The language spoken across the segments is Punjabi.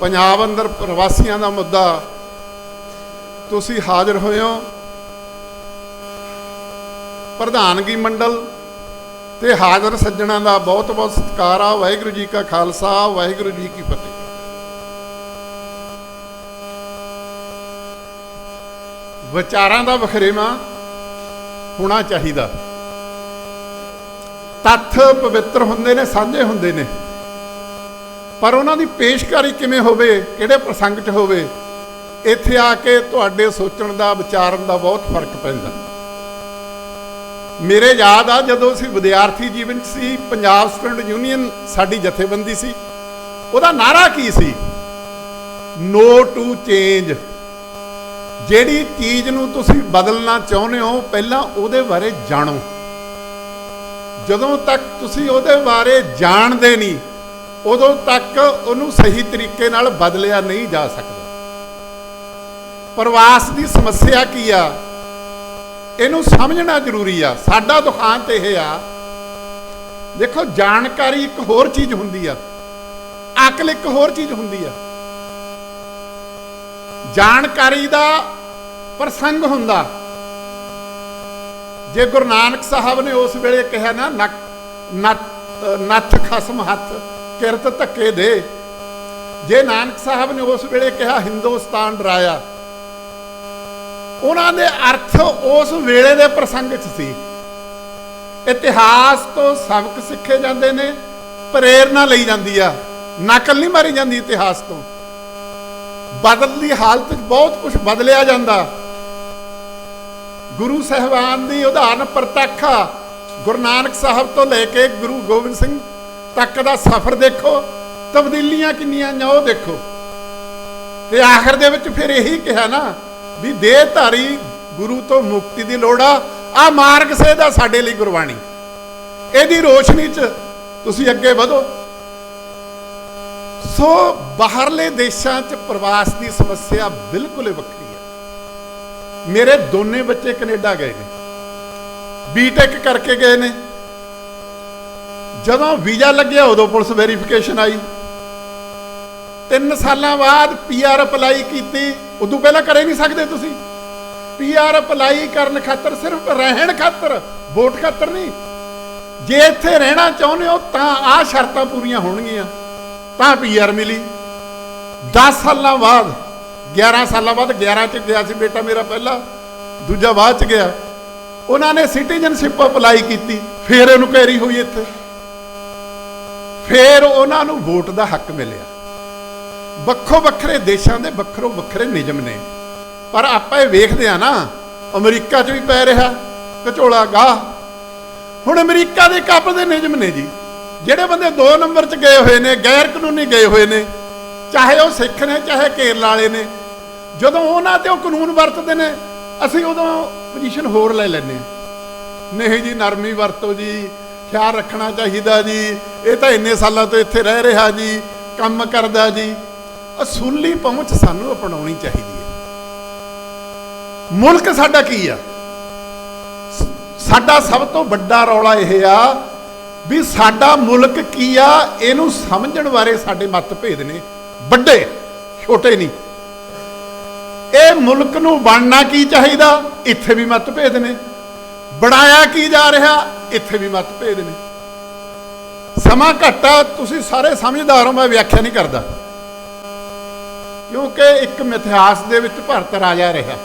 ਪੰਜਾਬ ਅੰਦਰ ਪ੍ਰਵਾਸੀਆਂ ਦਾ ਮੁੱਦਾ। ਤੁਸੀਂ ਹਾਜ਼ਰ ਹੋਏ ਹੋ ਪ੍ਰਧਾਨਗੀ ਮੰਡਲ ਤੇ ਹਾਜ਼ਰ ਸੱਜਣਾ ਦਾ ਬਹੁਤ ਬਹੁਤ ਸਤਿਕਾਰ ਆ। ਵਾਹਿਗੁਰੂ ਜੀ ਕਾ ਖਾਲਸਾ, ਵਾਹਿਗੁਰੂ ਜੀ ਕੀ ਫਤਿਹ। ਵਿਚਾਰਾਂ ਦਾ ਵਖਰੇਵਾ ਹੋਣਾ ਚਾਹੀਦਾ। ਤੱਥ ਪਵਿੱਤਰ ਹੁੰਦੇ ਨੇ, ਸਾਂਝੇ ਹੁੰਦੇ ਨੇ। ਪਰ ਉਹਨਾਂ ਦੀ ਪੇਸ਼ਕਾਰੀ ਕਿਵੇਂ ਹੋਵੇ, ਕਿਹੜੇ ਪ੍ਰਸੰਗ 'ਚ ਹੋਵੇ, ਇੱਥੇ ਆ ਕੇ ਤੁਹਾਡੇ ਸੋਚਣ ਦਾ, ਵਿਚਾਰਨ ਦਾ ਬਹੁਤ ਫ਼ਰਕ ਪੈਂਦਾ। ਮੇਰੇ ਯਾਦ ਆ ਜਦੋਂ ਅਸੀਂ ਵਿਦਿਆਰਥੀ ਜੀਵਨ 'ਚ ਸੀ, ਪੰਜਾਬ ਸਟੂਡੈਂਟ ਯੂਨੀਅਨ ਸਾਡੀ ਜਥੇਬੰਦੀ ਸੀ। ਉਹਦਾ ਨਾਰਾ ਕੀ ਸੀ? ਨੋ ਟੂ ਚੇਂਜ ਜਿਹੜੀ ਚੀਜ਼ ਨੂੰ ਤੁਸੀਂ ਬਦਲਣਾ ਚਾਹੁੰਦੇ ਹੋ, ਪਹਿਲਾਂ ਉਹਦੇ ਬਾਰੇ ਜਾਣੋ। ਜਦੋਂ ਤੱਕ ਤੁਸੀਂ ਉਹਦੇ ਬਾਰੇ ਜਾਣਦੇ ਨਹੀਂ ਉਦੋਂ ਤੱਕ ਉਹਨੂੰ ਸਹੀ ਤਰੀਕੇ ਨਾਲ ਬਦਲਿਆ ਨਹੀਂ ਜਾ ਸਕਦਾ। ਪ੍ਰਵਾਸ ਦੀ ਸਮੱਸਿਆ ਕੀ ਆ? ਇਹਨੂੰ ਸਮਝਣਾ ਜ਼ਰੂਰੀ ਆ। ਸਾਡਾ ਦੁਖਾਂਤ ਇਹ ਆ। ਦੇਖੋ, ਜਾਣਕਾਰੀ ਇੱਕ ਹੋਰ ਚੀਜ਼ ਹੁੰਦੀ ਆ। ਅਕਲ ਇੱਕ ਹੋਰ ਚੀਜ਼ ਹੁੰਦੀ ਆ। ਜਾਣਕਾਰੀ ਦਾ ਪ੍ਰਸੰਗ ਹੁੰਦਾ। ਜੇ ਗੁਰੂ ਨਾਨਕ ਸਾਹਿਬ ਨੇ ਉਸ ਵੇਲੇ ਕਿਹਾ ਨਾ ਨੱਥ ਖਸਮ ਹੱਥ ਕਿਰਤ ਧੱਕੇ ਦੇ। ਜੇ ਨਾਨਕ ਸਾਹਿਬ ਨੇ ਉਸ ਵੇਲੇ ਕਿਹਾ, ਹਿੰਦੁਸਤਾਨ ਡਰਾਇਆ। ਉਹਨਾਂ ਦੇ ਅਰਥ ਉਸ ਵੇਲੇ ਦੇ ਪ੍ਰਸੰਗ 'ਚ ਸੀ। ਇਤਿਹਾਸ ਤੋਂ ਸਬਕ ਸਿੱਖੇ ਜਾਂਦੇ ਨੇ, ਪ੍ਰੇਰਣਾ ਲਈ ਜਾਂਦੀ ਆ। ਨਕਲ ਨਹੀਂ ਮਾਰੀ ਜਾਂਦੀ ਇਤਿਹਾਸ ਤੋਂ। ਬਦਲਦੀ ਹਾਲਤ 'ਚ ਬਹੁਤ ਕੁਝ ਬਦਲਿਆ ਜਾਂਦਾ। ਗੁਰੂ ਸਾਹਿਬਾਨ ਦੀ ਉਦਾਹਰਨ ਪ੍ਰਤੱਖ ਗੁਰੂ ਨਾਨਕ ਸਾਹਿਬ ਤੋਂ ਲੈ ਕੇ ਗੁਰੂ ਗੋਬਿੰਦ ਸਿੰਘ ਤੱਕ ਦਾ ਸਫ਼ਰ ਦੇਖੋ, ਤਬਦੀਲੀਆਂ ਕਿੰਨੀਆਂ ਨੇ ਉਹ ਦੇਖੋ। ਤੇ ਆਖਰ ਦੇ ਵਿੱਚ ਫਿਰ ਇਹੀ ਕਿਹਾ ਨਾ ਵੀ ਦੇਹਧਾਰੀ ਗੁਰੂ ਤੋਂ ਮੁਕਤੀ ਦੀ ਲੋੜ ਆ ਆ ਮਾਰਗ ਸੇ ਦਾ ਸਾਡੇ ਲਈ ਗੁਰਬਾਣੀ। ਇਹਦੀ ਰੋਸ਼ਨੀ 'ਚ ਤੁਸੀਂ ਅੱਗੇ ਵਧੋ। ਸੋ ਬਾਹਰਲੇ ਦੇਸ਼ਾਂ 'ਚ ਪ੍ਰਵਾਸ ਦੀ ਸਮੱਸਿਆ ਬਿਲਕੁਲ ਹੀ ਵੱਖਰੀ ਹੈ। ਮੇਰੇ ਦੋਨੇ ਬੱਚੇ ਕੈਨੇਡਾ ਗਏ ਨੇ। ਬੀਟੈਕ ਕਰਕੇ ਗਏ ਨੇ। ਜਦੋਂ ਵੀਜ਼ਾ ਲੱਗਿਆ, ਉਦੋਂ ਪੁਲਿਸ ਵੈਰੀਫਿਕੇਸ਼ਨ ਆਈ। ਤਿੰਨ ਸਾਲਾਂ ਬਾਅਦ ਪੀਆਰ ਅਪਲਾਈ ਕੀਤੀ। ਉਦੋਂ ਪਹਿਲਾਂ ਕਰੇ ਨਹੀਂ ਸਕਦੇ ਤੁਸੀਂ। ਪੀਆਰ ਅਪਲਾਈ ਕਰਨ ਖਾਤਰ ਸਿਰਫ ਰਹਿਣ ਖਾਤਰ, ਵੋਟ ਖਾਤਰ ਨਹੀਂ। ਜੇ ਇੱਥੇ ਰਹਿਣਾ ਚਾਹੁੰਦੇ ਹੋ, ਤਾਂ ਆਹ ਸ਼ਰਤਾਂ ਪੂਰੀਆਂ ਹੋਣਗੀਆਂ। ਤਾਂ ਪੀਆਰ ਮਿਲੀ। 10 ਸਾਲਾਂ ਬਾਅਦ 11 ਸਾਲਾਂ ਬਾਅਦ 11 ਚ ਗਿਆ ਸੀ ਬੇਟਾ ਮੇਰਾ ਪਹਿਲਾ, ਦੂਜਾ ਬਾਅਦ ਚ ਗਿਆ। ਉਹਨਾਂ ਨੇ ਸਿਟੀਜ਼ਨਸ਼ਿਪ ਅਪਲਾਈ ਕੀਤੀ। ਫਿਰ ਇਹਨੂੰ ਕੈਰੀ ਹੋਈ ਇੱਥੇ। ਫਿਰ ਉਹਨਾਂ ਨੂੰ ਵੋਟ ਦਾ ਹੱਕ ਮਿਲਿਆ। ਵੱਖੋ ਵੱਖਰੇ ਦੇਸ਼ਾਂ ਦੇ ਵੱਖਰੋ ਵੱਖਰੇ ਨਿਯਮ ਨੇ। ਪਰ ਆਪਾਂ ਇਹ ਵੇਖਦੇ ਆ ਨਾ, ਅਮਰੀਕਾ 'ਚ ਵੀ ਪੈ ਰਿਹਾ ਘਚੋਲਾ ਗਾਹ। ਹੁਣ ਅਮਰੀਕਾ ਦੇ ਕੱਪ ਦੇ ਨਿਯਮ ਨੇ ਜੀ। ਜਿਹੜੇ ਬੰਦੇ 2 ਨੰਬਰ 'ਚ ਗਏ ਹੋਏ ਨੇ, ਗੈਰ ਕਾਨੂੰਨੀ ਗਏ ਹੋਏ ਨੇ, ਚਾਹੇ ਉਹ ਸਿੱਖ ਨੇ, ਚਾਹੇ ਕੇਰਲਾ ਵਾਲੇ ਨੇ, ਜਦੋਂ ਉਹਨਾਂ ਤੇ ਉਹ ਕਾਨੂੰਨ ਵਰਤਦੇ ਨੇ, ਅਸੀਂ ਉਦੋਂ ਪੋਜੀਸ਼ਨ ਹੋਰ ਲੈ ਲੈਂਦੇ ਹਾਂ। ਨਹੀਂ ਜੀ, ਨਰਮੀ ਵਰਤੋ ਜੀ ਖਿਆਲ ਰੱਖਣਾ ਚਾਹੀਦਾ ਜੀ। ਇਹ ਤਾਂ ਇੰਨੇ ਸਾਲਾਂ ਤੋਂ ਇੱਥੇ ਰਹਿ ਰਿਹਾ ਜੀ, ਕੰਮ ਕਰਦਾ ਜੀ। ਅਸੂਲੀ ਪਹੁੰਚ ਸਾਨੂੰ ਅਪਣਾਉਣੀ ਚਾਹੀਦੀ ਹੈ। ਮੁਲਕ ਸਾਡਾ ਕੀ ਆ? ਸਾਡਾ ਸਭ ਤੋਂ ਵੱਡਾ ਰੌਲਾ ਇਹ ਆ ਵੀ ਸਾਡਾ ਮੁਲਕ ਕੀ ਆ, ਇਹਨੂੰ ਸਮਝਣ ਬਾਰੇ ਸਾਡੇ ਮਤਭੇਦ ਨੇ। ਵੱਡੇ, ਛੋਟੇ ਨਹੀਂ। ਇਹ ਮੁਲਕ ਨੂੰ ਬਣਨਾ ਕੀ ਚਾਹੀਦਾ? ਇੱਥੇ ਵੀ ਮਤਭੇਦ ਨੇ। ਬਣਾਇਆ ਕੀ ਜਾ ਰਿਹਾ? ਇੱਥੇ ਵੀ ਮਤਭੇਦ ਨੇ। ਸਮਾਂ ਘਟਾ, ਤੁਸੀਂ ਸਾਰੇ ਸਮਝਦਾਰ ਹੋ, ਮੈਂ ਵਿਆਖਿਆ ਨਹੀਂ ਕਰਦਾ। ਕਿਉਂਕਿ ਇੱਕ ਮਿਥਿਹਾਸ ਦੇ ਵਿੱਚ ਭਾਰਤ ਰਾਜਾ ਰਿਹਾ।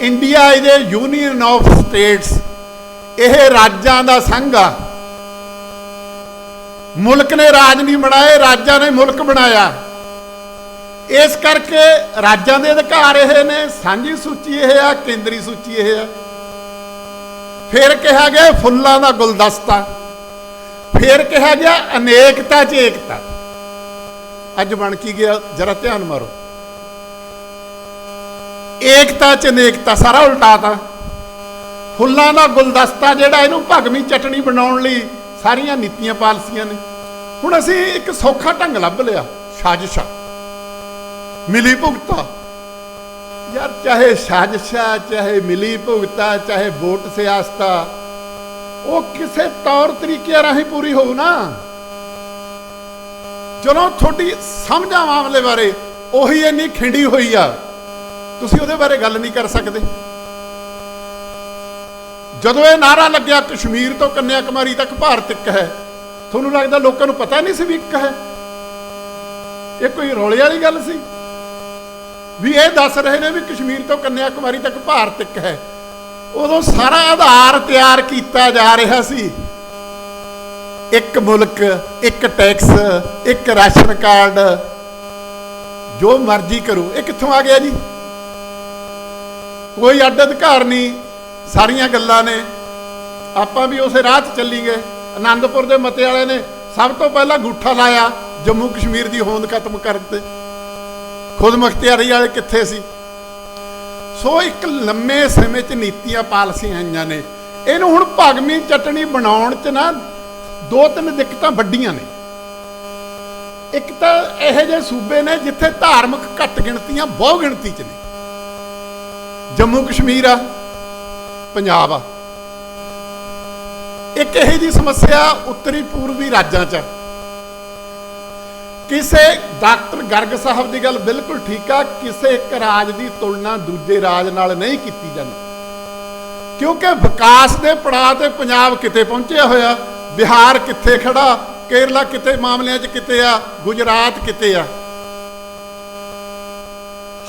India is a union of states, ਇਹ ਰਾਜਾਂ ਦਾ ਸੰਘ ਆ। ਮੁਲਕ ਨੇ ਰਾਜ ਨਹੀਂ ਬਣਾਏ, ਰਾਜਾਂ ਨੇ ਮੁਲਕ ਬਣਾਇਆ। ਇਸ ਕਰਕੇ ਰਾਜਾਂ ਦੇ ਅਧਿਕਾਰ ਇਹ ਨੇ, ਸਾਂਝੀ ਸੂਚੀ ਇਹ ਆ, ਕੇਂਦਰੀ ਸੂਚੀ ਇਹ ਆ। ਫਿਰ ਕਿਹਾ ਗਿਆ ਫੁੱਲਾਂ ਦਾ ਗੁਲਦਸਤਾ। ਫਿਰ ਕਿਹਾ ਗਿਆ ਅਨੇਕਤਾ 'ਚ ਏਕਤਾ। ਅੱਜ ਬਣ ਕੀ ਗਿਆ? ਜਰਾ ਧਿਆਨ ਮਾਰੋ। ਏਕਤਾ 'ਚ ਅਨੇਕਤਾ ਸਾਰਾ ਉਲਟਾਤਾ ਫੁੱਲਾਂ ਦਾ ਗੁਲਦਸਤਾ ਜਿਹੜਾ ਇਹਨੂੰ ਭਗਵੀ ਚਟਣੀ ਬਣਾਉਣ ਲਈ ਸਾਰੀਆਂ ਨੀਤੀਆਂ ਪਾਲਸੀਆਂ ਨੇ। ਹੁਣ ਅਸੀਂ ਇੱਕ ਸੌਖਾ ਢੰਗ ਲੱਭ ਲਿਆ, ਸਾਜ਼ਿਸ਼ਾ। ਮਿਲੀ ਭੁਗਤਾ। ਯਾਰ ਚਾਹੇ ਸਾਜ਼ਿਸ਼ਾ, ਚਾਹੇ ਮਿਲੀ ਭੁਗਤਾ, ਚਾਹੇ ਵੋਟ ਸਿਆਸਤਾ, ਉਹ ਕਿਸੇ ਤੌਰ ਤਰੀਕੇ ਰਾਹੀਂ ਪੂਰੀ ਹੋਊ ਨਾ। ਜਦੋਂ ਤੁਹਾਡੀ ਸਮਝ ਆ ਮਾਮਲੇ ਬਾਰੇ, ਉਹੀ ਇੰਨੀ ਖਿੰਡੀ ਹੋਈ ਆ। ਤੁਸੀਂ ਉਹਦੇ ਬਾਰੇ ਗੱਲ ਨਹੀਂ ਕਰ ਸਕਦੇ। ਜਦੋਂ ਇਹ ਨਾਰਾ ਲੱਗਿਆ ਕਸ਼ਮੀਰ ਤੋਂ ਕੰਨਿਆ ਕੁਮਾਰੀ ਤੱਕ, ਭਾਰਤ ਇੱਕ ਹੈ, ਤੁਹਾਨੂੰ ਲੱਗਦਾ ਲੋਕਾਂ ਨੂੰ ਪਤਾ ਨਹੀਂ ਸੀ ਵੀ ਇੱਕ ਹੈ? ਇਹ ਕੋਈ ਰੌਲੇ ਵਾਲੀ ਗੱਲ ਸੀ? ਵੀ ਇਹ ਦੱਸ ਰਹੇ ਨੇ ਵੀ ਕਸ਼ਮੀਰ ਤੋਂ ਕੰਨਿਆ ਕੁਮਾਰੀ ਤੱਕ ਭਾਰਤ ਇੱਕ ਹੈ। ਉਦੋਂ ਸਾਰਾ ਆਧਾਰ ਤਿਆਰ ਕੀਤਾ ਜਾ ਰਿਹਾ ਸੀ। ਇੱਕ ਮੁਲਕ, ਇੱਕ ਟੈਕਸ, ਇੱਕ ਰਾਸ਼ਨ ਕਾਰਡ, ਜੋ ਮਰਜ਼ੀ ਕਰੋ। ਇਹ ਕਿੱਥੋਂ ਆ ਗਿਆ ਜੀ? ਕੋਈ ਅੱਡ ਅਧਿਕਾਰ ਨਹੀਂ। ਸਾਰੀਆਂ ਗੱਲਾਂ ਨੇ। ਆਪਾਂ ਵੀ ਉਸੇ ਰਾਹ 'ਚ ਚੱਲੀ ਗਏ। ਆਨੰਦਪੁਰ ਦੇ ਮਤੇ ਵਾਲੇ ਨੇ ਸਭ ਤੋਂ ਪਹਿਲਾਂ ਗੂਠਾ ਲਾਇਆ। ਜੰਮੂ ਕਸ਼ਮੀਰ ਦੀ ਹੋਂਦ ਖਤਮ ਕਰਨ ਤੇ। ਖੁਦਮੁਖਤਿਆਰੀ ਵਾਲੇ ਕਿੱਥੇ ਸੀ? ਸੋ ਇੱਕ ਲੰਮੇ ਸਮੇਂ 'ਚ ਨੀਤੀਆਂ ਪਾਲਸੀਆਂ ਆਈਆਂ ਨੇ। ਇਹਨੂੰ ਹੁਣ ਭਗਵੀਂ ਚਟਣੀ ਬਣਾਉਣ 'ਚ ਨਾ ਦੋ ਤਿੰਨ ਦਿੱਕਤਾਂ ਵੱਡੀਆਂ ਨੇ। ਇੱਕ ਤਾਂ ਇਹੋ ਜਿਹੇ ਸੂਬੇ ਨੇ ਜਿੱਥੇ ਧਾਰਮਿਕ ਘੱਟ ਗਿਣਤੀਆਂ ਬਹੁ ਗਿਣਤੀ 'ਚ ਨੇ। ਜੰਮੂ ਕਸ਼ਮੀਰ ਆ, ਪੰਜਾਬ ਆ। ਇੱਕ ਇਹੋ ਜੀ ਸਮੱਸਿਆ ਉੱਤਰੀ ਪੂਰਬੀ ਰਾਜਾਂ 'ਚ ਕਿਸੇ ਡਾਕਟਰ ਗਰਗ ਸਾਹਿਬ ਦੀ ਗੱਲ ਬਿਲਕੁਲ ਠੀਕ ਆ, ਕਿਸੇ ਇੱਕ ਰਾਜ ਦੀ ਤੁਲਨਾ ਦੂਜੇ ਰਾਜ ਨਾਲ ਨਹੀਂ ਕੀਤੀ ਜਾਂਦੀ। ਕਿਉਂਕਿ ਵਿਕਾਸ ਦੇ ਪੜਾਅ ਤੇ ਪੰਜਾਬ ਕਿਤੇ ਪਹੁੰਚਿਆ ਹੋਇਆ, ਬਿਹਾਰ ਕਿੱਥੇ ਖੜਾ, ਕੇਰਲਾ ਕਿਤੇ ਮਾਮਲਿਆਂ 'ਚ ਕਿਤੇ ਆ, ਗੁਜਰਾਤ ਕਿਤੇ ਆ।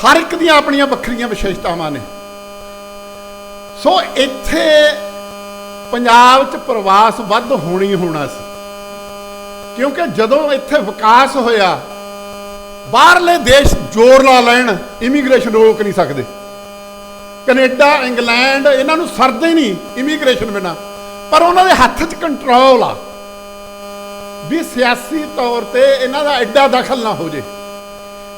ਹਰ ਇੱਕ ਦੀਆਂ ਆਪਣੀਆਂ ਵੱਖਰੀਆਂ ਵਿਸ਼ੇਸ਼ਤਾਵਾਂ ਨੇ। ਸੋ ਇੱਥੇ ਪੰਜਾਬ 'ਚ ਪ੍ਰਵਾਸ ਵੱਧ ਹੋਣੀ ਹੋਣਾ ਸੀ। ਕਿਉਂਕਿ ਜਦੋਂ ਇੱਥੇ ਵਿਕਾਸ ਹੋਇਆ, ਬਾਹਰਲੇ ਦੇਸ਼ ਜ਼ੋਰ ਲਾ ਲੈਣ ਇਮੀਗ੍ਰੇਸ਼ਨ ਰੋਕ ਨਹੀਂ ਸਕਦੇ। ਕੈਨੇਡਾ, ਇੰਗਲੈਂਡ, ਇਹਨਾਂ ਨੂੰ ਸਰਦੇ ਨਹੀਂ ਇਮੀਗ੍ਰੇਸ਼ਨ ਬਿਨਾ। ਪਰ ਉਹਨਾਂ ਦੇ ਹੱਥ 'ਚ ਕੰਟਰੋਲ ਆ ਵੀ ਸਿਆਸੀ ਤੌਰ ਤੇ ਇਹਨਾਂ ਦਾ ਐਡਾ ਦਖਲ ਨਾ ਹੋ ਜੇ।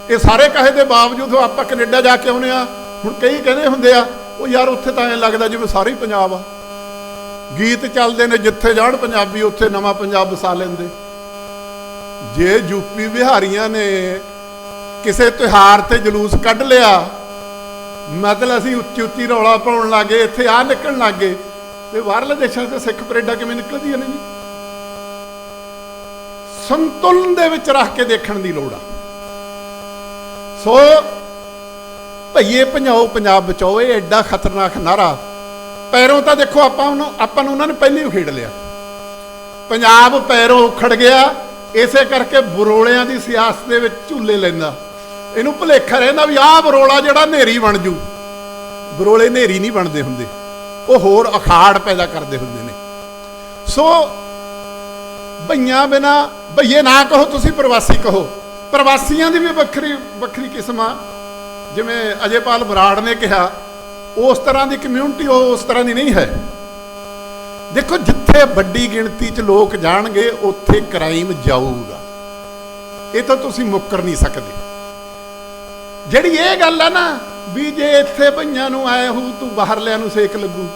ਇਹ ਸਾਰੇ ਕਹੇ ਦੇ ਬਾਵਜੂਦ ਆਪਾਂ ਕੈਨੇਡਾ ਜਾ ਕੇ ਆਉਨੇ ਆ, ਹੁਣ ਕਈ ਕਹਿੰਦੇ ਹੁੰਦੇ ਆ, ਉਹ ਯਾਰ ਉੱਥੇ ਤਾਂ ਐਂ ਲੱਗਦਾ ਜਿਵੇਂ ਸਾਰੇ ਹੀ ਪੰਜਾਬ ਆ। ਗੀਤ ਚੱਲਦੇ ਨੇ ਜਿੱਥੇ ਜਾਣ ਪੰਜਾਬੀ, ਉੱਥੇ ਨਵਾਂ ਪੰਜਾਬ ਵਸਾ ਲੈਂਦੇ। ਜੇ ਯੂਪੀ ਬਿਹਾਰੀਆਂ ਨੇ ਕਿਸੇ ਤਿਉਹਾਰ ਤੇ ਜਲੂਸ ਕੱਢ ਲਿਆ, ਮਤਲਬ ਅਸੀਂ ਉੱਚੀ ਉੱਚੀ ਰੌਲਾ ਪਾਉਣ ਲੱਗੇ, ਇੱਥੇ ਆ ਨਿਕਲਣ ਲੱਗੇ, ਤੇ ਬਾਹਰਲੇ ਦੇਸ਼ਾਂ 'ਚ ਸਿੱਖ ਪਰੇਡਾਂ ਕਿਵੇਂ ਨਿਕਲਦੀਆਂ ਨੇ ਜੀ? ਸੰਤੁਲਨ ਦੇ ਵਿੱਚ ਰੱਖ ਕੇ ਦੇਖਣ ਦੀ ਲੋੜ ਆ। ਸੋ ਭਈਏ ਭਜਾਓ, ਪੰਜਾਬ ਬਚਾਓ, ਇਹ ਐਡਾ ਖਤਰਨਾਕ ਨਾਰਾ। ਪੈਰੋਂ ਤਾਂ ਦੇਖੋ ਆਪਾਂ ਉਹਨੂੰ, ਆਪਾਂ ਨੂੰ ਉਹਨਾਂ ਨੇ ਪਹਿਲੇ ਹੀ ਖੇਡ ਲਿਆ। ਪੰਜਾਬ ਪੈਰੋਂ ਉਖੜ ਗਿਆ ਇਸੇ ਕਰਕੇ ਬਰੋਲਿਆਂ ਦੀ ਸਿਆਸਤ ਦੇ ਵਿੱਚ ਝੂਲੇ ਲੈਂਦਾ। ਇਹਨੂੰ ਭੁਲੇਖਾ ਰਹਿੰਦਾ ਵੀ ਆਹ ਬਰੋਲਾ ਜਿਹੜਾ ਨੇਰੀ ਬਣ ਜੂ। ਬਰੋਲੇ ਨੇਰੀ ਨਹੀਂ ਬਣਦੇ ਹੁੰਦੇ। ਉਹ ਹੋਰ ਅਖਾੜ ਪੈਦਾ ਕਰਦੇ ਹੁੰਦੇ ਨੇ। ਸੋ ਭਈਆਂ ਬਿਨਾ ਭਈਏ ਨਾ ਕਹੋ, ਤੁਸੀਂ ਪ੍ਰਵਾਸੀ ਕਹੋ। ਪ੍ਰਵਾਸੀਆਂ ਦੀ ਵੀ ਵੱਖਰੀ ਵੱਖਰੀ ਕਿਸਮਾਂ ਜਿਵੇਂ ਅਜੇਪਾਲ ਬਰਾੜ ਨੇ ਕਿਹਾ, ਉਸ ਤਰ੍ਹਾਂ ਦੀ ਕਮਿਊਨਿਟੀ ਉਹ ਉਸ ਤਰ੍ਹਾਂ ਦੀ ਨਹੀਂ ਹੈ। ਦੇਖੋ ਜਿੱਥੇ ਵੱਡੀ ਗਿਣਤੀ 'ਚ ਲੋਕ ਜਾਣਗੇ, ਉੱਥੇ ਕ੍ਰਾਈਮ ਜਾਊਗਾ। ਇਹ ਤਾਂ ਤੁਸੀਂ ਮੁੱਕਰ ਨਹੀਂ ਸਕਦੇ। ਜਿਹੜੀ ਇਹ ਗੱਲ ਆ ਨਾ, ਵੀ ਜੇ ਇੱਥੇ ਭਈਆਂ ਨੂੰ ਆਏ ਹੋ ਤੂੰ ਬਾਹਰਲਿਆਂ ਨੂੰ ਸੇਕ ਲੱਗੂ।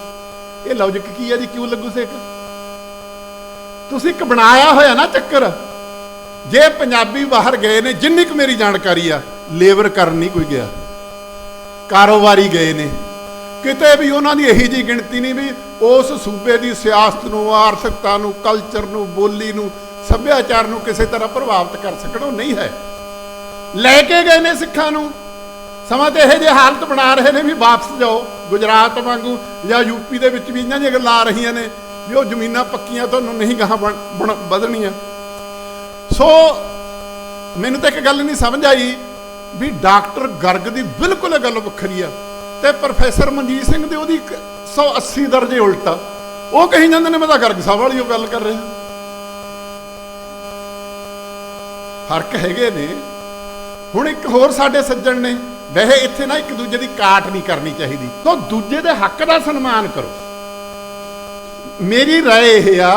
ਇਹ ਲੌਜੀਕ ਕੀ ਆ ਜੀ? ਕਿਉਂ ਲੱਗੂ ਸੇਕ? ਤੁਸੀਂ ਇੱਕ ਬਣਾਇਆ ਹੋਇਆ ਨਾ ਚੱਕਰ। ਜੇ ਪੰਜਾਬੀ ਬਾਹਰ ਗਏ ਨੇ, ਜਿੰਨੀ ਕੁ ਮੇਰੀ ਜਾਣਕਾਰੀ ਆ, ਲੇਬਰ ਕਰਨ ਨਹੀਂ ਕੋਈ ਗਿਆ। ਕਾਰੋਬਾਰੀ ਗਏ ਨੇ। ਕਿਤੇ ਵੀ ਉਹਨਾਂ ਦੀ ਇਹੀ ਜੀ ਗਿਣਤੀ ਨਹੀਂ ਵੀ ਉਸ ਸੂਬੇ ਦੀ ਸਿਆਸਤ ਨੂੰ, ਆਰਥਿਕਤਾ ਨੂੰ ਕਲਚਰ ਨੂੰ, ਬੋਲੀ ਨੂੰ, ਸੱਭਿਆਚਾਰ ਨੂੰ ਕਿਸੇ ਤਰ੍ਹਾਂ ਪ੍ਰਭਾਵਿਤ ਕਰ ਸਕਣ, ਉਹ ਨਹੀਂ ਹੈ। ਲੈ ਕੇ ਗਏ ਨੇ ਸਿੱਖਾਂ ਨੂੰ। ਸਮਾਂ ਤੇ ਇਹੋ ਜਿਹੇ ਹਾਲਤ ਬਣਾ ਰਹੇ ਨੇ ਵੀ ਵਾਪਸ ਜਾਓ, ਗੁਜਰਾਤ ਵਾਂਗੂ ਜਾਂ ਯੂਪੀ ਦੇ ਵਿੱਚ ਵੀ ਇਹਨਾਂ ਦੀਆਂ ਗੱਲਾਂ ਆ ਰਹੀਆਂ ਨੇ ਵੀ ਉਹ ਜ਼ਮੀਨਾਂ ਪੱਕੀਆਂ ਤੁਹਾਨੂੰ ਨਹੀਂ ਗਾਹਾਂ ਬਣ- ਬਣ- ਵਧਣੀਆਂ। ਸੋ ਮੈਨੂੰ ਤਾਂ ਇੱਕ ਗੱਲ ਨਹੀਂ ਸਮਝ ਆਈ ਵੀ ਡਾਕਟਰ ਗਰਗ ਦੀ ਬਿਲਕੁਲ ਗੱਲ ਵੱਖਰੀ ਆ ਤੇ ਪ੍ਰੋਫੈਸਰ ਮਨਜੀਤ ਸਿੰਘ ਦੇ ਉਹਦੀ 180 ਦਰਜੇ ਉਲਟਾ ਉਹ ਕਹੀ ਜਾਂਦੇ ਨੇ ਮੈਂ ਤਾਂ ਗਰਗ ਸਾਹਿਬ ਵਾਲੀ ਉਹ ਗੱਲ ਕਰ ਰਿਹਾ ਫਰਕ ਹੈਗੇ ਨੇ ਹੁਣ ਇੱਕ ਹੋਰ ਸਾਡੇ ਸੱਜਣ ਨੇ ਵੈਸੇ ਇੱਥੇ ਨਾ ਇੱਕ ਦੂਜੇ ਦੀ ਕਾਟ ਨਹੀਂ ਕਰਨੀ ਚਾਹੀਦੀ ਤੋ ਦੂਜੇ ਦੇ ਹੱਕ ਦਾ ਸਨਮਾਨ ਕਰੋ ਮੇਰੀ رائے ਇਹ ਆ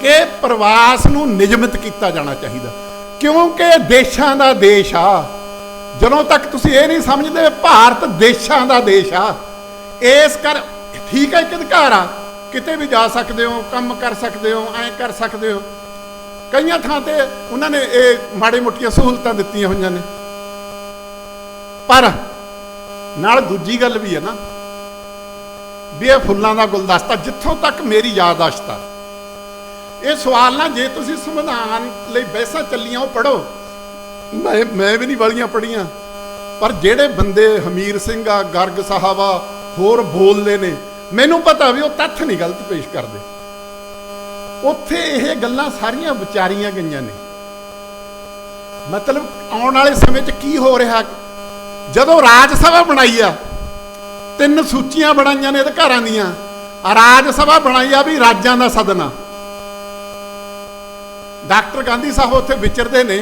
ਕਿ ਪ੍ਰਵਾਸ ਨੂੰ ਨਿਯਮਿਤ ਕੀਤਾ ਜਾਣਾ ਚਾਹੀਦਾ ਕਿਉਂਕਿ ਇਹ ਦੇਸ਼ਾਂ ਦਾ ਦੇਸ਼ ਆ ਜਦੋਂ ਤੱਕ ਤੁਸੀਂ ਇਹ ਨਹੀਂ ਸਮਝਦੇ ਭਾਰਤ ਦੇਸ਼ਾਂ ਦਾ ਦੇਸ਼ ਆ ਇਸ ਕਰ, ਠੀਕ ਹੈ ਇੱਕ ਅਧਿਕਾਰ ਆ, ਕਿਤੇ ਵੀ ਜਾ ਸਕਦੇ ਹੋ, ਕੰਮ ਕਰ ਸਕਦੇ ਹੋ, ਐਂ ਕਰ ਸਕਦੇ ਹੋ। ਕਈਆਂ ਥਾਂ ਤੇ ਉਹਨਾਂ ਨੇ ਇਹ ਮਾੜੇ ਮੋਟੀਆਂ ਸਹੂਲਤਾਂ ਦਿੱਤੀਆਂ ਹੋਈਆਂ ਨੇ। ਪਰ ਨਾਲ ਦੂਜੀ ਗੱਲ ਵੀ ਹੈ ਨਾ, ਵੀ ਇਹ ਫੁੱਲਾਂ ਦਾ ਗੁਲਦਸਤਾ ਜਿੱਥੋਂ ਤੱਕ ਮੇਰੀ ਯਾਦਾਸ਼ਤ ਆ। ਇਹ ਸਵਾਲ ਨਾ ਜੇ ਤੁਸੀਂ ਸੰਵਿਧਾਨ ਲਈ ਬਹਿਸਾਂ ਚੱਲੀਆਂ, ਉਹ ਪੜੋ ਮੈਂ ਮੈਂ ਵੀ ਨਹੀਂ ਵਾਲੀਆਂ ਪੜੀਆਂ ਪਰ ਜਿਹੜੇ ਬੰਦੇ ਹਮੀਰ ਸਿੰਘ ਆ, ਗਰਗ ਸਾਹਿਬ ਆ ਹੋਰ ਬੋਲਦੇ ਨੇ। ਮੈਨੂੰ ਪਤਾ ਵੀ ਉਹ ਤੱਥ ਨਹੀਂ ਗਲਤ ਪੇਸ਼ ਕਰਦੇ। ਉੱਥੇ ਇਹ ਗੱਲਾਂ ਸਾਰੀਆਂ ਵਿਚਾਰੀਆਂ ਗਈਆਂ ਨੇ। ਮਤਲਬ ਆਉਣ ਵਾਲੇ ਸਮੇਂ 'ਚ ਕੀ ਹੋ ਰਿਹਾ? ਜਦੋਂ ਰਾਜ ਸਭਾ ਬਣਾਈ ਆ, ਤਿੰਨ ਸੂਚੀਆਂ ਬਣਾਈਆਂ ਨੇ ਅਧਿਕਾਰਾਂ ਦੀਆਂ। ਆ ਰਾਜ ਸਭਾ ਬਣਾਈ ਆ ਵੀ ਰਾਜਾਂ ਦਾ ਸਦਨਾ। ਡਾਕਟਰ ਗਾਂਧੀ ਸਾਹਿਬ ਉੱਥੇ ਵਿਚਰਦੇ ਨੇ,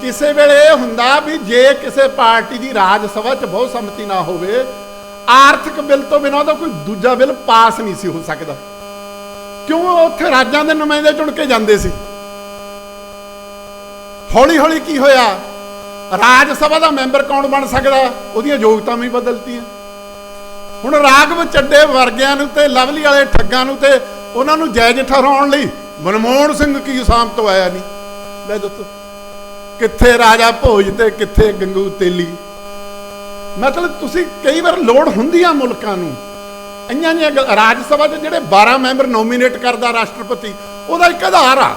ਕਿਸੇ ਵੇਲੇ ਇਹ ਹੁੰਦਾ ਵੀ ਜੇ ਕਿਸੇ ਪਾਰਟੀ ਦੀ ਰਾਜ ਸਭਾ 'ਚ ਬਹੁਤ ਸੰਮਤੀ ਨਾ ਹੋਵੇ ਆਰਥਿਕ ਬਿੱਲ ਤੋਂ ਬਿਨਾਂ ਉਹਦਾ ਕੋਈ ਦੂਜਾ ਬਿੱਲ ਪਾਸ ਨਹੀਂ ਸੀ ਹੋ ਸਕਦਾ। ਕਿਉਂ ਉੱਥੇ ਰਾਜਾਂ ਦੇ ਨੁਮਾਇੰਦੇ ਚੁਣ ਕੇ ਜਾਂਦੇ ਸੀ? ਹੌਲੀ ਹੌਲੀ ਕੀ ਹੋਇਆ? ਰਾਜ ਸਭਾ ਦਾ ਮੈਂਬਰ ਕੌਣ ਬਣ ਸਕਦਾ? ਉਹਦੀਆਂ ਯੋਗਤਾਵਾਂ ਵੀ ਬਦਲਤੀਆਂ। ਹੁਣ ਰਾਗਵ ਚੱਡੇ ਵਰਗਿਆਂ ਨੂੰ ਤੇ ਲਵਲੀ ਵਾਲੇ ਠੱਗਾਂ ਨੂੰ ਤੇ ਉਹਨਾਂ ਨੂੰ ਜਾਇਜ਼ ਠਹਿਰਾਉਣ ਲਈ ਮਨਮੋਹਨ ਸਿੰਘ ਕੀ ਸਾਮ ਤੋਂ ਆਇਆ ਨਹੀਂ? ਲੈ ਦੱਸੋ, ਕਿੱਥੇ ਰਾਜਾ ਭੋਜ ਤੇ ਕਿੱਥੇ ਗੰਗੂ ਤੇਲੀ? ਮਤਲਬ ਤੁਸੀਂ ਕਈ ਵਾਰ ਲੋੜ ਹੁੰਦੀ ਆ ਮੁਲਕਾਂ ਨੂੰ। ਇੰਆਂ ਜਿਹੀਆਂ ਰਾਜ ਸਭਾ 'ਚ ਜਿਹੜੇ 12 ਮੈਂਬਰ ਨੋਮੀਨੇਟ ਕਰਦਾ ਰਾਸ਼ਟਰਪਤੀ, ਉਹਦਾ ਇੱਕ ਆਧਾਰ ਆ।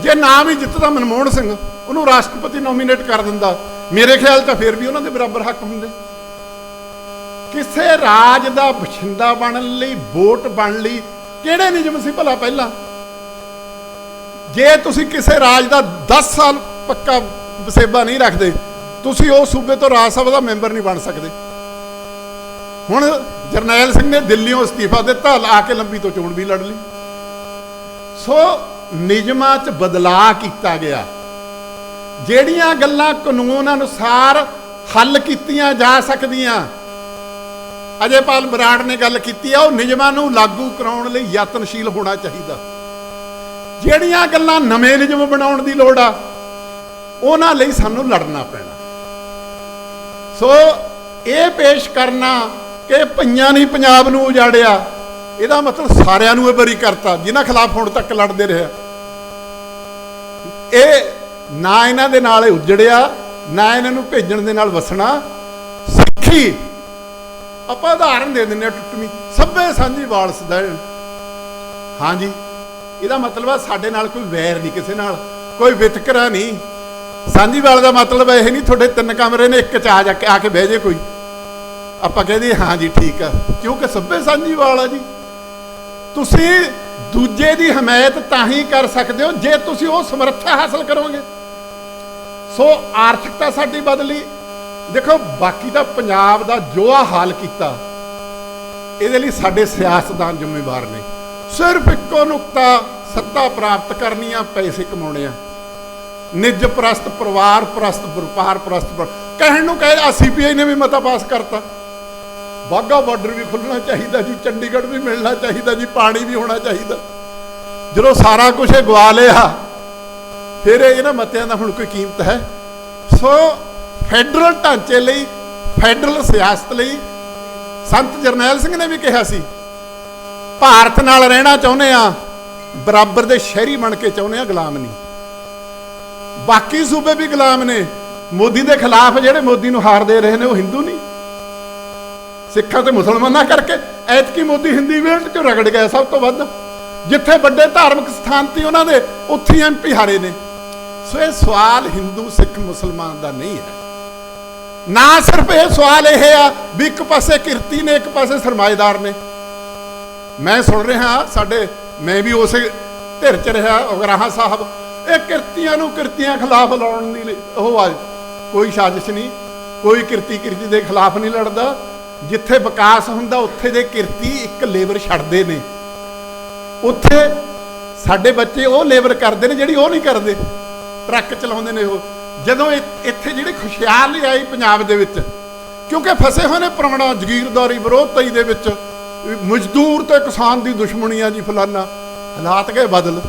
ਜੇ ਨਾ ਵੀ ਜਿੱਤਦਾ ਮਨਮੋਹਨ ਸਿੰਘ, ਉਹਨੂੰ ਰਾਸ਼ਟਰਪਤੀ ਨੋਮੀਨੇਟ ਕਰ ਦਿੰਦਾ। ਮੇਰੇ ਖਿਆਲ 'ਚ ਫਿਰ ਵੀ ਉਹਨਾਂ ਦੇ ਬਰਾਬਰ ਹੱਕ ਹੁੰਦੇ। ਕਿਸੇ ਰਾਜ ਦਾ ਬਛਿੰਦਾ ਬਣਨ ਲਈ, ਵੋਟ ਬਣ ਲਈ ਕਿਹੜੇ ਨਿਯਮ ਸੀ ਭਲਾ ਪਹਿਲਾਂ? ਜੇ ਤੁਸੀਂ ਕਿਸੇ ਰਾਜ ਦਾ 10 ਸਾਲ ਪੱਕਾ ਵਸੇਬਾ ਨਹੀਂ ਰੱਖਦੇ ਤੁਸੀਂ ਉਹ ਸੂਬੇ ਤੋਂ ਰਾਜ ਸਭਾ ਦਾ ਮੈਂਬਰ ਨਹੀਂ ਬਣ ਸਕਦੇ। ਹੁਣ ਜਰਨੈਲ ਸਿੰਘ ਨੇ ਦਿੱਲੀੋਂ ਅਸਤੀਫਾ ਦਿੱਤਾ, ਲਾ ਕੇ ਲੰਬੀ ਤੋਂ ਚੋਣ ਵੀ ਲੜ ਲਈ। ਸੋ ਨਿਯਮਾਂ 'ਚ ਬਦਲਾਅ ਕੀਤਾ ਗਿਆ। ਜਿਹੜੀਆਂ ਗੱਲਾਂ ਕਾਨੂੰਨ ਅਨੁਸਾਰ ਹੱਲ ਕੀਤੀਆਂ ਜਾ ਸਕਦੀਆਂ ਅਜੇਪਾਲ ਬਰਾੜ ਨੇ ਗੱਲ ਕੀਤੀ ਆ, ਉਹ ਨਿਯਮਾਂ ਨੂੰ ਲਾਗੂ ਕਰਾਉਣ ਲਈ ਯਤਨਸ਼ੀਲ ਹੋਣਾ ਚਾਹੀਦਾ। ਜਿਹੜੀਆਂ ਗੱਲਾਂ ਨਵੇਂ ਨਿਯਮ ਬਣਾਉਣ ਦੀ ਲੋੜ ਆ, ਉਹਨਾਂ ਲਈ ਸਾਨੂੰ ਲੜਨਾ ਪੈਣਾ। ਸੋ ਇਹ ਪੇਸ਼ ਕਰਨਾ ਕਿ ਪਈਆਂ ਨਹੀਂ ਪੰਜਾਬ ਨੂੰ ਉਜਾੜਿਆ। ਇਹਦਾ ਮਤਲਬ ਸਾਰਿਆਂ ਨੂੰ ਇਹ ਬਰੀ ਕਰਤਾ, ਜਿਨ੍ਹਾਂ ਖਿਲਾਫ ਹੁਣ ਤੱਕ ਲੜਦੇ ਰਹੇ। ਇਹ ਨਾ ਇਹਨਾਂ ਦੇ ਨਾਲ ਇਹ ਉਜੜਿਆ, ਨਾ ਇਹਨਾਂ ਨੂੰ ਭੇਜਣ ਦੇ ਨਾਲ ਵਸਣਾ। ਸਿੱਖੀ, ਆਪਾਂ ਉਦਾਹਰਨ ਦੇ ਦਿੰਨੇ ਆ ਟੁੱਟਵੀਂ। ਸਭੇ ਸਾਂਝੀ ਵਾਲ ਸਦੈਣ ਹਾਂਜੀ, ਇਹਦਾ ਮਤਲਬ ਆ ਸਾਡੇ ਨਾਲ ਕੋਈ ਵੈਰ ਨਹੀਂ ਕਿਸੇ ਨਾਲ, ਕੋਈ ਵਿਤਕਰਾ ਨਹੀਂ। ਸਾਂਝੀਵਾਲ ਦਾ ਮਤਲਬ ਇਹ ਨਹੀਂ, ਤੁਹਾਡੇ ਤਿੰਨ ਕਮਰੇ ਨੇ, ਇੱਕ ਚ ਆ ਜਾ ਕੇ, ਆ ਕੇ ਬਹਿ ਜੇ ਕੋਈ। ਆਪਾਂ ਕਹਦੇ ਹਾਂ ਜੀ, ਠੀਕ ਆ। ਕਿਉਂਕਿ ਸੱਭੇ ਸਾਂਝੀਵਾਲ ਆ ਜੀ। ਤੁਸੀਂ ਦੂਜੇ ਦੀ ਹਮਾਇਤ ਤਾਂ ਹੀ ਕਰ ਸਕਦੇ ਹੋ, ਜੇ ਤੁਸੀਂ ਉਹ ਸਮਰੱਥਾ ਹਾਸਲ ਕਰੋਗੇ। ਸੋ, ਆਰਥਿਕਤਾ ਸਾਡੀ ਬਦਲੀ। ਦੇਖੋ, ਬਾਕੀ ਦਾ ਪੰਜਾਬ ਦਾ ਜੋ ਆ ਹਾਲ ਕੀਤਾ, ਇਹਦੇ ਲਈ ਸਾਡੇ ਸਿਆਸਤਦਾਨ ਜ਼ਿੰਮੇਵਾਰ ਨੇ। ਸਿਰਫ ਇੱਕੋ ਨੁਕਤਾ, ਸੱਤਾ ਪ੍ਰਾਪਤ ਕਰਨੀ ਆ, ਪੈਸੇ ਕਮਾਉਣੇ ਆ। ਨਿੱਜ ਪ੍ਰਸਤ ਪਰਿਵਾਰ, ਪ੍ਰਸਤ ਵਪਾਰ, ਪ੍ਰਸਤ ਪਰ- ਕਹਿਣ ਨੂੰ ਕਹੇ ਆ ਸੀਪੀਆਈ ਨੇ ਵੀ ਮਤਾ ਪਾਸ ਕਰਤਾ। ਬਾਗਾ ਬਾਰਡਰ ਵੀ ਖੁੱਲਣਾ ਚਾਹੀਦਾ ਜੀ, ਚੰਡੀਗੜ੍ਹ ਵੀ ਮਿਲਣਾ ਚਾਹੀਦਾ ਜੀ, ਪਾਣੀ ਵੀ ਹੋਣਾ ਚਾਹੀਦਾ। ਜਦੋਂ ਸਾਰਾ ਕੁਝ ਇਹ ਗਵਾ ਲਿਆ, ਫਿਰ ਇਹਨਾਂ ਮਤਿਆਂ ਦਾ ਹੁਣ ਕੋਈ ਕੀਮਤ ਹੈ। ਸੋ ਫੈਡਰਲ ਢਾਂਚੇ ਲਈ, ਫੈਡਰਲ ਸਿਆਸਤ ਲਈ, ਸੰਤ ਜਰਨੈਲ ਸਿੰਘ ਨੇ ਵੀ ਕਿਹਾ ਸੀ, ਭਾਰਤ ਨਾਲ ਰਹਿਣਾ ਚਾਹੁੰਦੇ ਆ ਬਰਾਬਰ ਦੇ ਸ਼ਹਿਰੀ ਬਣ ਕੇ ਚਾਹੁੰਦੇ ਆ ਗੁਲਾਮ ਨਹੀਂ। ਬਾਕੀ ਸੂਬੇ ਵੀ ਗੁਲਾਮ ਨੇ। ਮੋਦੀ ਦੇ ਖਿਲਾਫ ਜਿਹੜੇ ਮੋਦੀ ਨੂੰ ਹਾਰ ਦੇ ਰਹੇ ਨੇ, ਉਹ ਹਿੰਦੂ ਨਹੀਂ। ਸਿੱਖਾਂ ਤੇ ਮੁਸਲਮਾਨਾਂ ਕਰਕੇ ਐਤਕੀ ਮੋਦੀ ਹਿੰਦੀ ਵੇਲਟ ਚ ਰਗੜ ਗਿਆ ਸਭ ਤੋਂ ਵੱਧ। ਜਿੱਥੇ ਵੱਡੇ ਧਾਰਮਿਕ ਸਥਾਨ ਤੇ ਉਹਨਾਂ ਦੇ ਉੱਥੇ ਐਮਪੀ ਹਾਰੇ ਨੇ। ਸੋ ਇਹ ਸਵਾਲ ਹਿੰਦੂ, ਸਿੱਖ, ਮੁਸਲਮਾਨ ਦਾ ਨਹੀਂ ਹੈ। ਨਾ ਸਿਰਫ ਇਹ ਸਵਾਲ ਇਹ ਆ ਵੀ ਇੱਕ ਪਾਸੇ ਕਿਰਤੀ ਨੇ, ਇੱਕ ਪਾਸੇ ਸਰਮਾਏਦਾਰ ਨੇ। ਮੈਂ ਸੁਣ ਰਿਹਾ, ਸਾਡੇ, ਮੈਂ ਵੀ ਉਸੇ ਧਿਰ ਚ ਰਿਹਾ ਉਗਰਾਹਾ ਸਾਹਿਬ। ਇਹ ਕਿਰਤੀਆਂ ਨੂੰ ਕਿਰਤੀਆਂ ਖਿਲਾਫ ਲਾਉਣ ਦੀ ਲਈ- ਉਹ ਆ ਕੋਈ ਸਾਜ਼ਿਸ਼ ਨਹੀਂ, ਕੋਈ ਕਿਰਤੀ ਕਿਰਤੀ ਦੇ ਖਿਲਾਫ ਨਹੀਂ ਲੜਦਾ। ਜਿੱਥੇ ਵਿਕਾਸ ਹੁੰਦਾ, ਉੱਥੇ ਦੇ ਕਿਰਤੀ ਇੱਕ ਲੇਬਰ ਛੱਡਦੇ ਨੇ। ਉੱਥੇ ਸਾਡੇ ਬੱਚੇ ਉਹ ਲੇਬਰ ਕਰਦੇ ਨੇ ਜਿਹੜੀ ਉਹ ਨਹੀਂ ਕਰਦੇ। ਟਰੱਕ ਚਲਾਉਂਦੇ ਨੇ ਉਹ। ਜਦੋਂ ਇ- ਇੱਥੇ ਜਿਹੜੀ ਖੁਸ਼ਹਾਲੀ ਆਈ ਪੰਜਾਬ ਦੇ ਵਿੱਚ, ਕਿਉਂਕਿ ਫਸੇ ਹੋਏ ਨੇ ਪੁਰਾਣਾ ਜ਼ਗੀਰਦਾਰੀ ਵਿਰੋਧਤਾਈ ਦੇ ਵਿੱਚ ਮਜ਼ਦੂਰ ਤੇ ਕਿਸਾਨ ਦੀ ਦੁਸ਼ਮਣੀ ਆ ਜੀ ਫਲਾਨਾ। ਹਾਲਾਤ ਗਏ ਬਦਲ।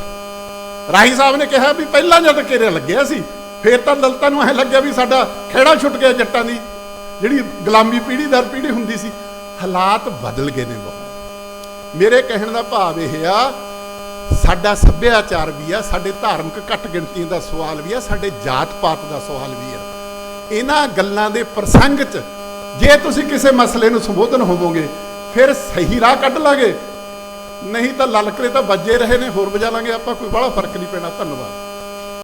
ਰਾਹੀ ਸਾਹਿਬ ਨੇ ਕਿਹਾ ਵੀ ਪਹਿਲਾਂ ਜਦ ਘੇਰੇ ਲੱਗਿਆ ਸੀ, ਫੇਰ ਤਾਂ ਦਲਤਾਂ ਨੂੰ ਐ ਲੱਗਿਆ ਵੀ ਸਾਡਾ ਖੇੜਾ ਛੁੱਟ ਗਿਆ ਜੱਟਾਂ ਦੀ। ਜਿਹੜੀ ਗੁਲਾਮੀ ਪੀੜ੍ਹੀ, ਦਰ ਪੀੜੀ ਹੁੰਦੀ ਸੀ, ਹਾਲਾਤ ਬਦਲ ਗਏ ਨੇ ਬਹੁਤ। ਮੇਰੇ ਕਹਿਣ ਦਾ ਭਾਵ ਇਹ ਆ, ਸਾਡਾ ਸੱਭਿਆਚਾਰ ਵੀ ਆ, ਸਾਡੇ ਧਾਰਮਿਕ ਘੱਟ ਗਿਣਤੀਆਂ ਦਾ ਸਵਾਲ ਵੀ ਆ, ਸਾਡੇ ਜਾਤ ਪਾਤ ਦਾ ਸਵਾਲ ਵੀ ਆ। ਇਹਨਾਂ ਗੱਲਾਂ ਦੇ ਪ੍ਰਸੰਗ 'ਚ ਜੇ ਤੁਸੀਂ ਕਿਸੇ ਮਸਲੇ ਨੂੰ ਸੰਬੋਧਨ ਹੋਵੋਗੇ, ਫਿਰ ਸਹੀ ਰਾਹ ਕੱਢ ਲਾਗੇ। ਨਹੀਂ ਤਾਂ ਲਲਕਰੇ ਤਾਂ ਵੱਜੇ ਰਹੇ ਨੇ, ਹੋਰ ਵਜਾ ਲਾਂਗੇ, ਆਪਾਂ ਕੋਈ ਬੜਾ ਫ਼ਰਕ ਨਹੀਂ ਪੈਣਾ, ਧੰਨਵਾਦ।